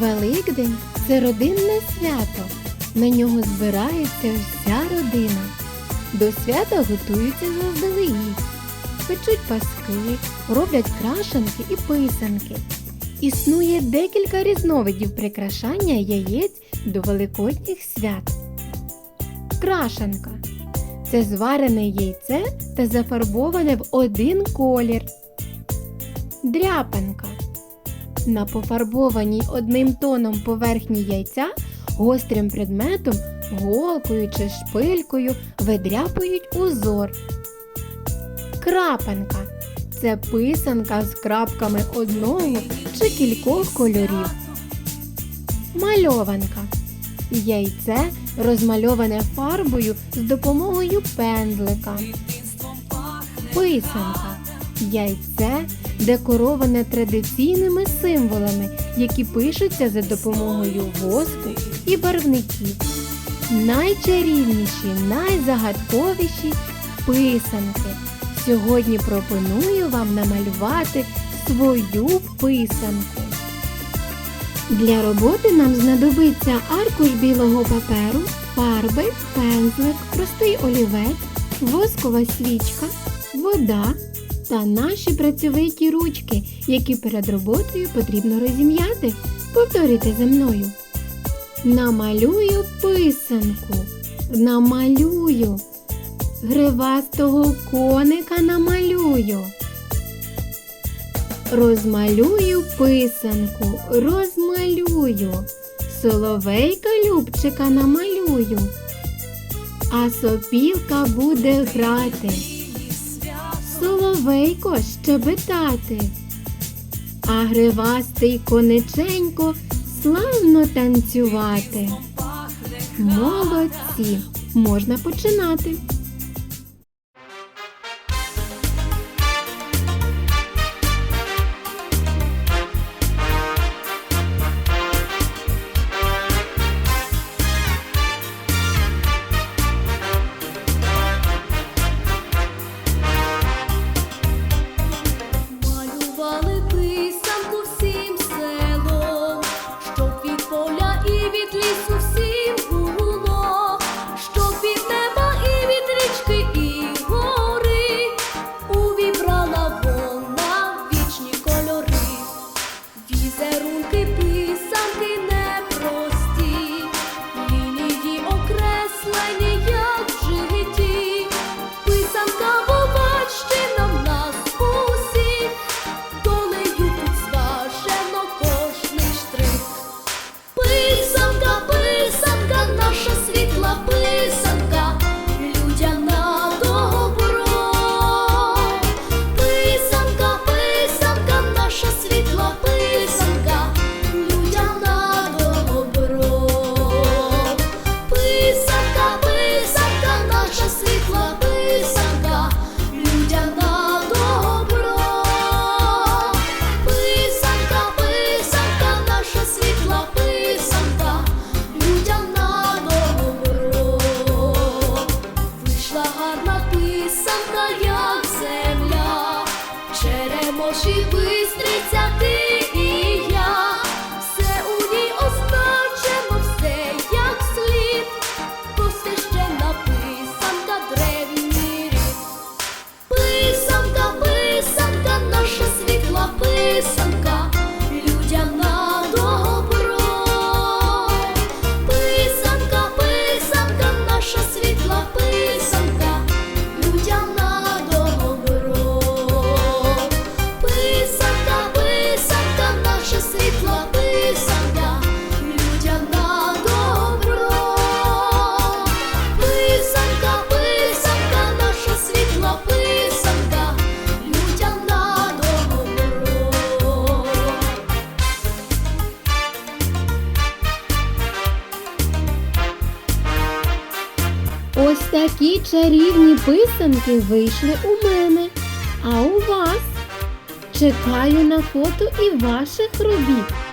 Великдень це родинне свято. На нього збирається вся родина. До свята готуються заздалегідь. Печуть паски, роблять крашанки і писанки. Існує декілька різновидів прикрашання яєць до великодніх свят. Крашанка це зварене яйце та зафарбоване в один колір. Дряпанка на пофарбованій одним тоном поверхні яйця гострим предметом, голкою чи шпилькою видряпують узор. Крапанка це писанка з крапками одного чи кількох кольорів. Мальованка яйце розмальоване фарбою з допомогою пензлика. Писанка яйце декороване традиційними символами, які пишуться за допомогою воску і барвників. Найчарівніші, найзагадковіші писанки. Сьогодні пропоную вам намалювати свою писанку. Для роботи нам знадобиться аркуш білого паперу, фарби, пензлик, простий олівець, воскова свічка, вода та наші працьовиті ручки, які перед роботою потрібно розім'яти. Повторюйте за мною. Намалюю писанку. Намалюю. Гривастого коника намалюю. Розмалюю писанку, розмалюю. Соловейка Любчика намалюю. А сопілка буде грати. Соловейко щебетати. А гривастий конеченько славно танцювати. Молодці! Можна починати. Черемоші бистриця такі чарівні писанки вийшли у мене. А у вас? Чекаю на фото і ваших робіт.